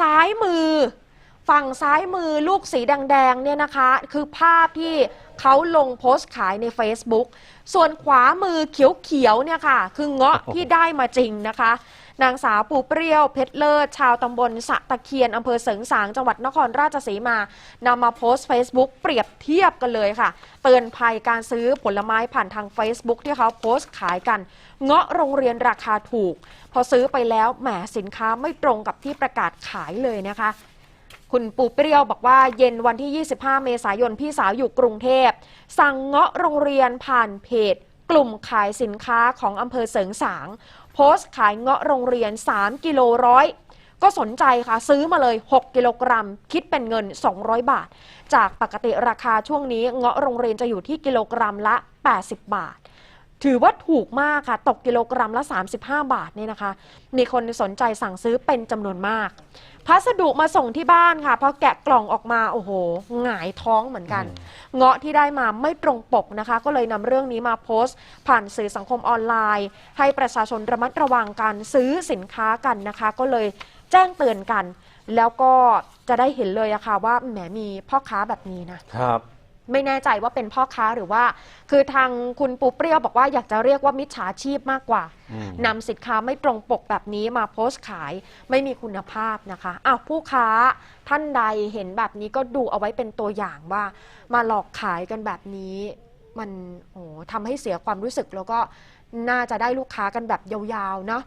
ซ้ายมือ ฝั่งซ้ายมือลูกสีแดงๆเนี่ยนะคะ คือภาพที่เขาลงโพสต์ขายใน Facebook ส่วนขวามือเขียวๆเนี่ยค่ะ คือเงาะที่ได้มาจริงนะคะ นางสาวปูเปรี้ยวเพชรเลิศชาวตำบลสะตะเคียนอำเภอเสริงสางจังหวัดนครราชสีมานำมาโพสต์ Facebook เปรียบเทียบกันเลยค่ะ เตือนภัยการซื้อผลไม้ผ่านทาง Facebook ที่เขาโพสต์ขายกัน เงาะโรงเรียนราคาถูก พอซื้อไปแล้วแหมสินค้าไม่ตรงกับที่ประกาศขายเลยนะคะคุณปูเปรี้ยวบอกว่าเย็นวันที่ 25 เมษายนพี่สาวอยู่กรุงเทพ สั่งเงาะโรงเรียนผ่านเพจ กลุ่มขายสินค้าของอำเภอเสริงสาง โพสต์ขายเงาะโรงเรียน 3 กิโลร้อยก็สนใจค่ะ ซื้อมาเลย 6 กิโลกรัม คิดเป็นเงิน 200 บาท จากปกติราคาช่วงนี้เงาะโรงเรียนจะอยู่ที่กิโลกรัมละ 80 บาท ถือว่าถูกมากค่ะ ตกกิโลกรัมละ 35 บาทเนี่ยนะคะ มีคนสนใจสั่งซื้อเป็นจำนวนมาก พัสดุมาส่งที่บ้านค่ะพอแกะกล่องออกมาโอ้โหหงายท้องเหมือนกัน เงาะที่ได้มาไม่ตรงปกนะคะ ก็เลยนำเรื่องนี้มาโพสต์ ผ่านสื่อสังคมออนไลน์ ให้ประชาชนระมัดระวังการซื้อสินค้ากันนะคะ ก็เลยแจ้งเตือนกัน แล้วก็จะได้เห็นเลยอะค่ะว่าแหมมีพ่อค้าแบบนี้นะครับ ไม่แน่ใจว่าเป็นพ่อค้าหรือว่า คือทางคุณปูเปรี้ยวบอกว่าอยากจะเรียกว่ามิจฉาชีพมากกว่าอืมนำสินค้าไม่ตรงปกแบบนี้มาโพสต์ขายไม่มีคุณภาพนะคะอ้าวผู้ค้าท่านใดเห็นแบบนี้ก็ดูเอาไว้เป็นตัวอย่างว่า มาหลอกขายกันแบบนี้มันโอ้ทำให้เสียความรู้สึกแล้วก็น่าจะได้ลูกค้ากันแบบยาวๆเนาะ